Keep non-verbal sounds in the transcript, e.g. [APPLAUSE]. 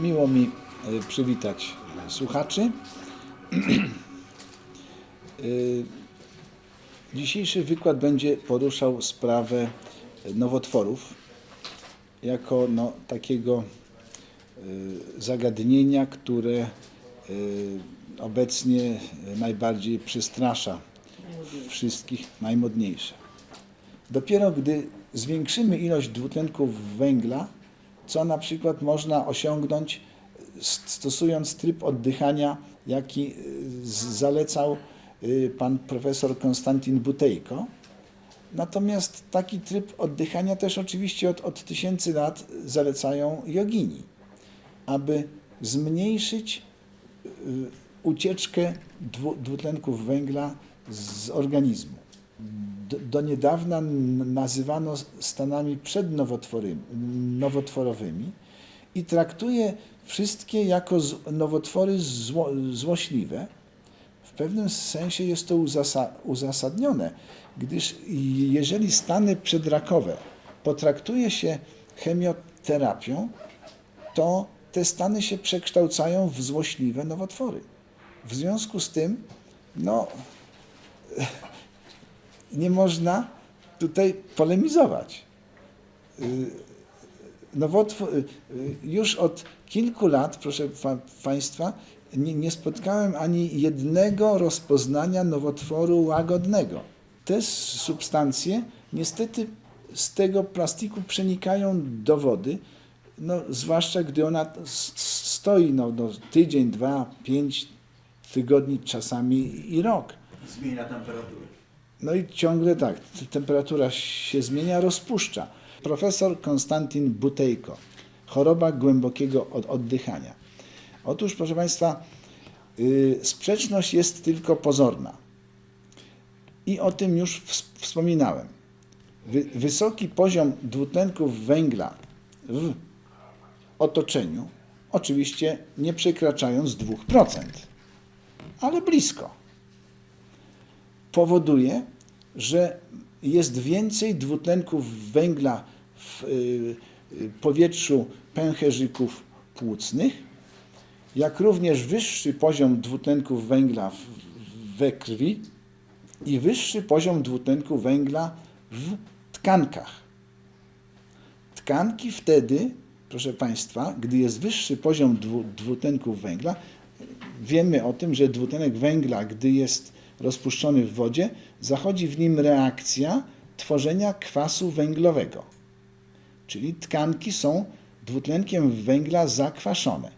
Miło mi e, przywitać e, słuchaczy. [CLEARS THROAT] E, Dzisiejszy wykład będzie poruszał sprawę nowotworów jako no, takiego zagadnienia, które obecnie najbardziej przestrasza wszystkich, najmodniejsze. Dopiero gdy zwiększymy ilość dwutlenku węgla, co na przykład można osiągnąć stosując tryb oddychania, jaki y, zalecał y, pan profesor Konstantin Butejko. Natomiast taki tryb oddychania też oczywiście od, od tysięcy lat zalecają jogini, aby zmniejszyć y, ucieczkę dwu, dwutlenków węgla z organizmu. Do, niedawna nazywano stanami przednowotworymi, nowotworowymi i traktuje wszystkie jako nowotwory zło, złośliwe. W pewnym sensie jest to uzasa, uzasadnione, gdyż jeżeli stany przedrakowe potraktuje się chemioterapią, to te stany się przekształcają w złośliwe nowotwory. W związku z tym, no, nie można tutaj polemizować. Y, Nowotwór, y, y, już od kilku lat, proszę pa, Państwa, nie, nie spotkałem ani jednego rozpoznania nowotworu łagodnego. Te substancje niestety z tego plastiku przenikają do wody, no, zwłaszcza gdy ona stoi no, no, tydzień, dwa, pięć tygodni, czasami i rok. Zmienia temperaturę. No i ciągle tak, temperatura się zmienia, rozpuszcza. Profesor Konstantin Butejko, choroba głębokiego od- oddychania. Otóż, proszę Państwa, yy, sprzeczność jest tylko pozorna. I o tym już ws- wspominałem. Wy- wysoki poziom dwutlenków węgla w otoczeniu, oczywiście nie przekraczając 2%, ale blisko powoduje, że jest więcej dwutlenków węgla w y, y, powietrzu pęcherzyków płucnych, jak również wyższy poziom dwutlenków węgla we krwi i wyższy poziom dwutlenku węgla w tkankach. Tkanki wtedy, proszę Państwa, gdy jest wyższy poziom dwu, dwutlenku węgla, wiemy o tym, że dwutlenek węgla, gdy jest rozpuszczony w wodzie, zachodzi w nim reakcja tworzenia kwasu węglowego. Czyli tkanki są dwutlenkiem węgla zakwaszone.